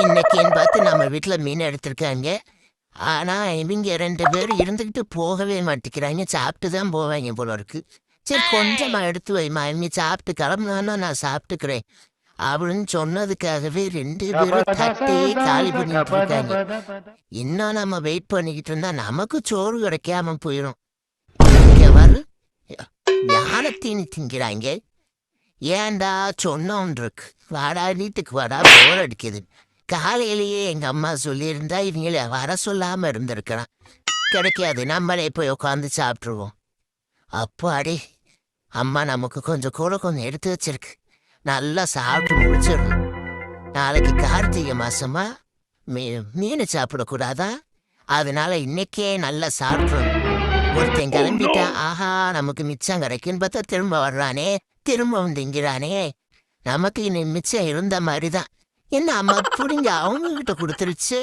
இன்னைக்குன்னு பார்த்து நம்ம வீட்டுல மீன் எடுத்திருக்காங்க. ஆனா இவங்க ரெண்டு பேரும் இருந்துகிட்டு போகவே மாட்டேங்கிறாங்க சாப்பிட்டு தான் போவாங்க போல இருக்கு. சரி கொஞ்சமா எடுத்து வைமா இவங்க சாப்பிட்டு கிளம்புனா நான் சாப்பிட்டுக்கிறேன். அப்படின்னு சொன்னதுக்காகவே ரெண்டு பேரும் தட்டி காலி பண்ணிட்டு இருக்காங்க இன்னும் நம்ம வெயிட் பண்ணிக்கிட்டு இருந்தா நமக்கு சோறு கிடைக்காம போயிடும் வரு தீனி திங்கிறாங்க ஏன்டா சொன்னோன் இருக்கு வாடா வீட்டுக்கு வாடா போர் அடிக்குது. காலையிலேயே எங்க அம்மா சொல்லியிருந்தா இவங்கள வர சொல்லாம இருந்திருக்கலாம். கிடைக்காது நம்மளே போய் உட்காந்து சாப்பிட்ருவோம் அப்போ அடே அம்மா நமக்கு கொஞ்சம் கூட கொஞ்சம் எடுத்து வச்சிருக்கு. நல்லா சாப்பிட்டு முடிச்சிடணும். நாளைக்கு கார்த்திகை மாசமா மீ மீன் சாப்பிடக்கூடாதா? அதனால இன்னைக்கே நல்லா சாப்பிட்றணும் ஒருத்தன் கிளம்பிட்டா ஆஹா நமக்கு மிச்சம் கிடைக்குன்னு பார்த்தா திரும்ப வர்றானே திரும்பவும் திங்கிறானே. நமக்கு இன்னும் மிச்சம் இருந்த மாதிரி தான் என்ன அம்மா புடிங்க அவங்க கிட்ட கொடுத்துருச்சு?